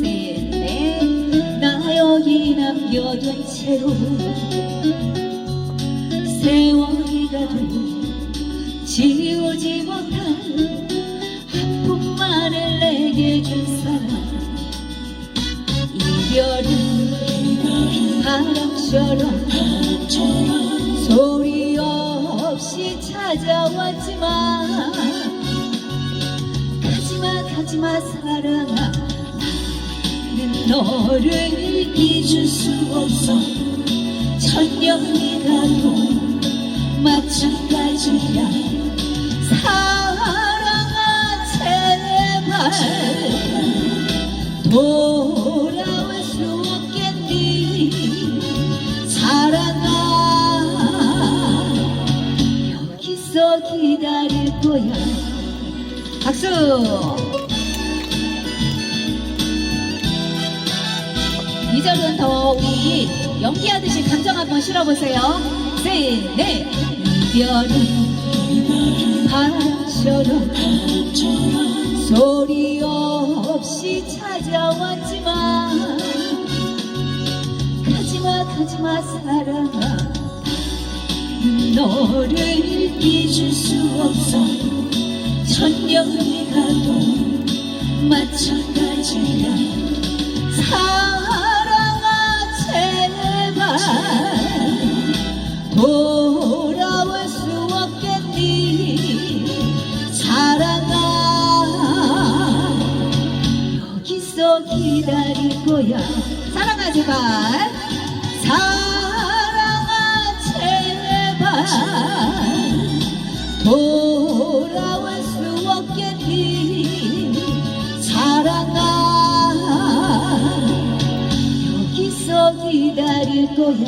쎄네 나 여기 남겨둔 채로 세월이 가도 지우지 못한 아픔만을 내게 준 사람. 이별은 바람처럼 가지마 사랑아 나는 너를 잊을 수 없어. 천년이 가도 마찬가지야. 사랑아 제발 돌아올 수 없겠니? 사랑아 여기서 기다릴 거야. 박수 이 절은 더 우리 연기하듯이 감정 한번 실어보세요. 셋 넷 이별은 바람처럼 소리 없이 찾아왔지만 가지마 가지마 사랑아. 너를 잊을 수 없어. 천년이 가도 마찬가지야 기다릴 거야. 제발 사랑아 제발 돌아올 수 없겠니 사랑아 여기서 기다릴 거야